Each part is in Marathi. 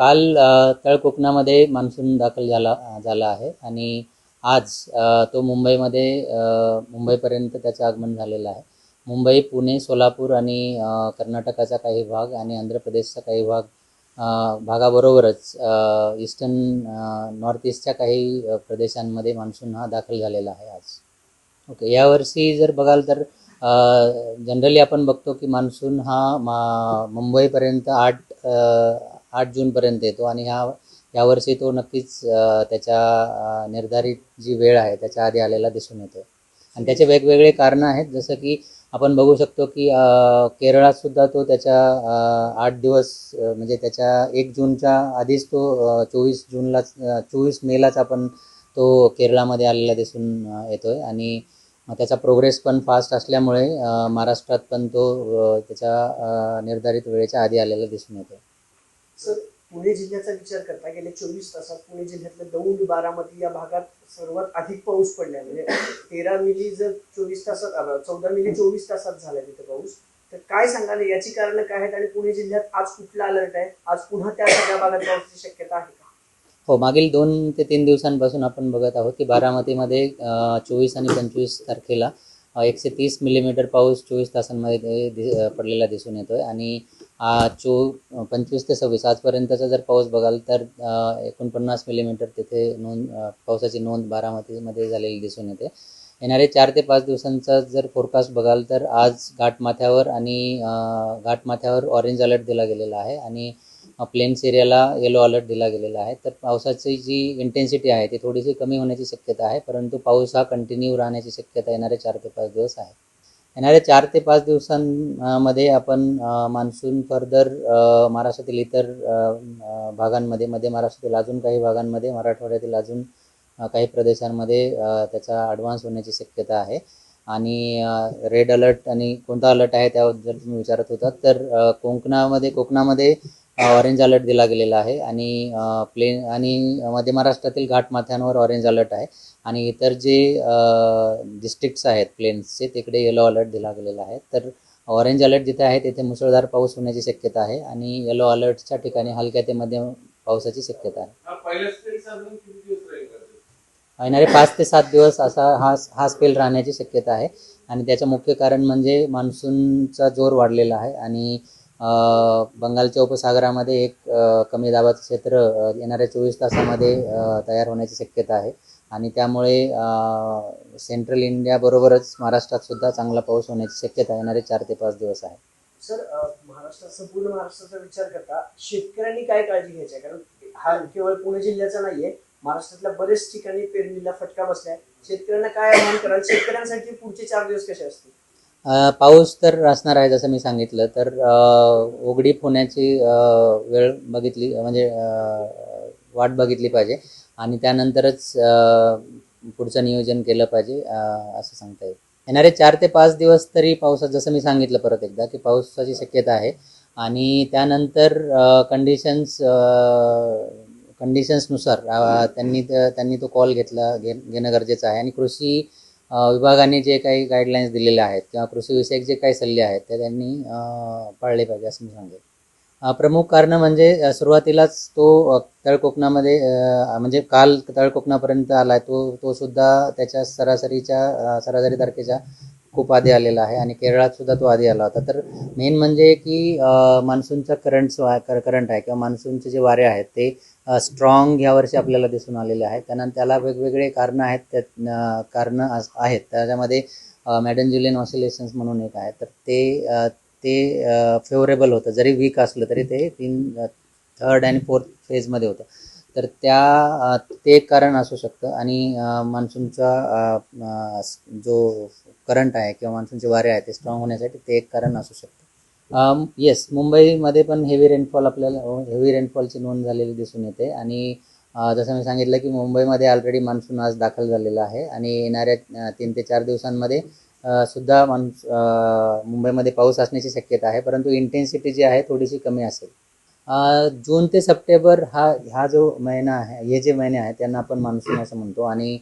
काल अ, तळ कोकणामध्ये मान्सून दाखल झाला झाला आहे आणि आज तो मुंबईमध्ये मुंबईपर्यंत त्याचं आगमन झालेलं आहे. मुंबई पुणे सोलापूर आणि कर्नाटकाचा काही भाग आणि आंध्र प्रदेशचा काही भाग भागाबरोबरच ईस्टर्न नॉर्थ ईस्टच्या काही प्रदेशांमध्ये मान्सून हा दाखल झालेला आहे आज. ओके यावर्षी जर बघाल तर जनरली आपण बघतो की मान्सून हा मा मुंबईपर्यंत आठ आठ जूनपर्यंत येतो आणि ह्या यावर्षी तो नक्कीच त्याच्या निर्धारित जी वेळ आहे त्याच्या आधी आलेला दिसून येतो आणि त्याचे वेगवेगळे कारणं आहेत. जसं की आपण बघू शकतो की केरळातसुद्धा तो त्याच्या आठ दिवस म्हणजे त्याच्या एक जूनच्या आधीच तो चोवीस जूनलाच चोवीस मेलाच आपण तो केरळामध्ये आलेला दिसून येतो आहे आणि त्याचा प्रोग्रेस पण फास्ट असल्यामुळे महाराष्ट्रात पण तो त्याच्या निर्धारित वेळेच्या आधी आलेला दिसून येतो सर पुणे जिल्ह्याचा विचार करता गेल्या चोवीस तासात पुणे जिल्ह्यातल्या दौंड बारामती या भागात सर्वात अधिक पाऊस पडलाय. म्हणजे तेरा मिली जर चोवीस तासात चौदा मिली चोवीस तासात झाला तिथे पाऊस. तर काय सांगाल याची कारणं काय आहेत आणि पुणे जिल्ह्यात आज कुठला अलर्ट आहे? आज पुन्हा त्या सगळ्या भागात पावसाची शक्यता आहे का? हो मागील दोन ते तीन दिवसांपासून आपण बघत आहोत की बारामतीमध्ये चोवीस आणि पंचवीस तारखेला एकशे तीस मिलीमीटर पाऊस चोवीस तासांमध्ये पडलेला दिसून येतोय. आणि चो पंचवीस ते सव्वीस आजपर्यंतचा जर पाऊस बघाल तर एकोणपन्नास मिलीमीटर तिथे नोंद पावसाची नोंद बारामतीमध्ये झालेली दिसून येते. येणारे चार ते पाच दिवसांचा जर फोरकास्ट बघाल तर आज घाटमाथ्यावर आणि घाटमाथ्यावर ऑरेंज अलर्ट दिला गेलेला आहे आणि प्लेन्स एरियाला येलो अलर्ट दिला गेलेला आहे. तर पावसाची जी इंटेन्सिटी आहे ती थोडीशी कमी होण्याची शक्यता आहे परंतु पाऊस हा कंटिन्यू राहण्याची शक्यता येणारे चार ते पाच दिवस आहे. येणाऱ्या चार ते पाच दिवसांमध्ये आपण मान्सून फर्दर महाराष्ट्रातील इतर भागांमध्ये मध्य महाराष्ट्रातील अजून काही भागांमध्ये मराठवाड्यातील अजून काही प्रदेशांमध्ये त्याचा ॲडव्हान्स होण्याची शक्यता आहे. आणि रेड अलर्ट आणि कोणता अलर्ट आहे त्याबद्दल तुम्ही विचारत होता तर कोकणामध्ये कोकणामध्ये ऑरेंज अलर्ट दिला गेलेला आहे आणि प्लेन आणि मध्य महाराष्ट्रातील घाटमाथ्यांवर ऑरेंज अलर्ट आहे आणि इतर जे डिस्ट्रिक्ट्स आहेत प्लेन्सचे तिकडे येलो अलर्ट दिला गेलेला आहे. तर ऑरेंज अलर्ट जिथे आहे तिथे मुसळधार पाऊस होण्याची शक्यता आहे आणि येलो अलर्टच्या ठिकाणी हलक्या ते मध्यम पावसाची शक्यता आहे. हा? येणारे पाच ते सात दिवस असा हा हा स्पेल राहण्याची शक्यता आहे. आणि त्याचं मुख्य कारण म्हणजे मान्सूनचा जोर वाढलेला आहे आणि बंगालच्या उपसागरामध्ये एक कमी दाबाचं क्षेत्र येणाऱ्या चोवीस तासामध्ये तयार होण्याची शक्यता आहे. आणि त्यामुळे सेंट्रल इंडियाबरोबरच महाराष्ट्रात सुद्धा चांगला पाऊस होण्याची शक्यता येणारे चार ते पाच दिवस आहे. सर महाराष्ट्रात संपूर्ण महाराष्ट्राचा विचार करता शेतकऱ्यांनी काय काळजी घ्यायची आहे? कारण हा केवळ पुणे जिल्ह्याचा नाहीये महाराष्ट्रातल्या बरेच ठिकाणी पेरणीला फटका बसलाय. शेतकऱ्यांना काय आव्हान कराल? शेतकऱ्यांसाठी पुढचे चार दिवस कसे असतील? पाऊस तर असणार आहे जसं मी सांगितलं तर उघडीप होण्याची वेळ बघितली म्हणजे वाट बघितली पाहिजे आणि त्यानंतरच पुढचं नियोजन केलं पाहिजे असं सांगता येईल. येणारे चार ते पाच दिवस तरी पावसात जसं मी सांगितलं परत एकदा की पावसाची शक्यता आहे आणि त्यानंतर कंडिशन्स कंडिशन्सनुसार त्यांनी त्यांनी तो कॉल घेतला घे घेणं गरजेचं आहे आणि कृषी विभागाने जे काही गाईडलाईन्स दिलेले आहेत किंवा कृषीविषयक जे काही सल्ले आहेत ते त्यांनी पाळले पाहिजे असं मी सांगेल प्रमुख कारणं म्हणजे सुरुवातीलाच तो तळकोकणामध्ये म्हणजे काल तळकोकणापर्यंत आला आहे तो तो सुद्धा त्याच्या सरासरीच्या सरासरी तारखेच्या खूप आधी आलेला आहे आणि केरळात सुद्धा तो आधी आला होता. तर मेन म्हणजे की मान्सूनचा करंट करंट आहे किंवा मान्सूनचे जे वारे आहेत ते स्ट्रॉंग यावर्षी आपल्याला दिसून आलेले आहेत. त्यानंतर त्याला वेगवेगळे कारणं आहेत. त्यात कारणं अस- आहेत. त्याच्यामध्ये मॅडन जुलियन ऑसिलेशन्स म्हणून एक आहे. तर ते ते फेवरेबल होतं. जरी वीक असलं तरी ते तीन थर्ड आणि फोर्थ फेजमध्ये होतं. तर त्या ते एक कारण असू शकतं. आणि मान्सूनचा जो करंट आहे किंवा मान्सूनचे वारे आहे ते स्ट्रॉंग होण्यासाठी ते एक कारण असू शकतं. Um, येस मुंबईमध्ये पण हेवी रेनफॉल आपल्याला हेवी रेनफॉलची नोंद झालेली दिसून येते. आणि uh, जसं मी सांगितलं की मुंबईमध्ये ऑलरेडी मान्सून आज दाखल झालेला आहे. आणि येणाऱ्या uh, तीन ते चार दिवसांमध्ये uh, सुद्धा मान्स मुंबईमध्ये पाऊस असण्याची शक्यता आहे. परंतु इंटेन्सिटी जी आहे थोडीशी कमी असेल. जून ते सप्टेंबर हा हा जो महिना आहे हे जे महिने आहेत त्यांना आपण मान्सून असं म्हणतो. आणि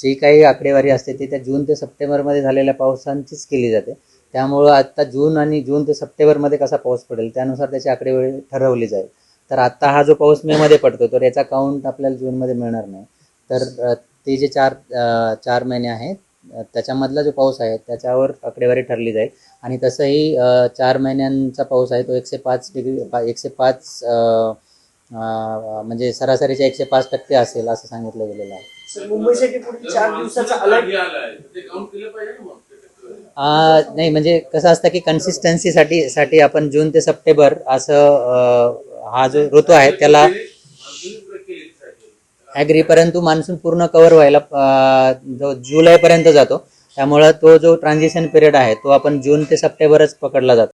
जी काही आकडेवारी असते ती त्या जून ते सप्टेंबरमध्ये झालेल्या पावसांचीच केली जाते. त्यामुळं आत्ता जून आणि जून ते सप्टेंबरमध्ये कसा पाऊस पडेल त्यानुसार त्याची आकडेवारी ठरवली जाईल. तर आता हा जो पाऊस मे मध्ये पडतो तर याचा काउंट आपल्याला जूनमध्ये मिळणार नाही. तर ते जे चार चार महिने आहेत त्याच्यामधला जो पाऊस आहे त्याच्यावर आकडेवारी ठरली जाईल. आणि तसंही चार महिन्यांचा पाऊस आहे तो एकशे पाच डिग्री पा- एकशे पाच म्हणजे सरासरीच्या एकशे पाच टक्के असेल असं सांगितलं गेलेलं आहे. मुंबईसाठी पुढील चार दिवसाचा अलर्ट नाही म्हणजे कसं असतं की कन्सिस्टन्सीसाठी साठी आपण जून ते सप्टेंबर असं हा जो ऋतू आहे त्याला ॲग्री परंतु मान्सून पूर्ण कव्हर व्हायला जो जुलैपर्यंत जातो. त्यामुळं तो जो ट्रान्झिशन पिरियड आहे तो आपण जून ते सप्टेंबरच पकडला जातो.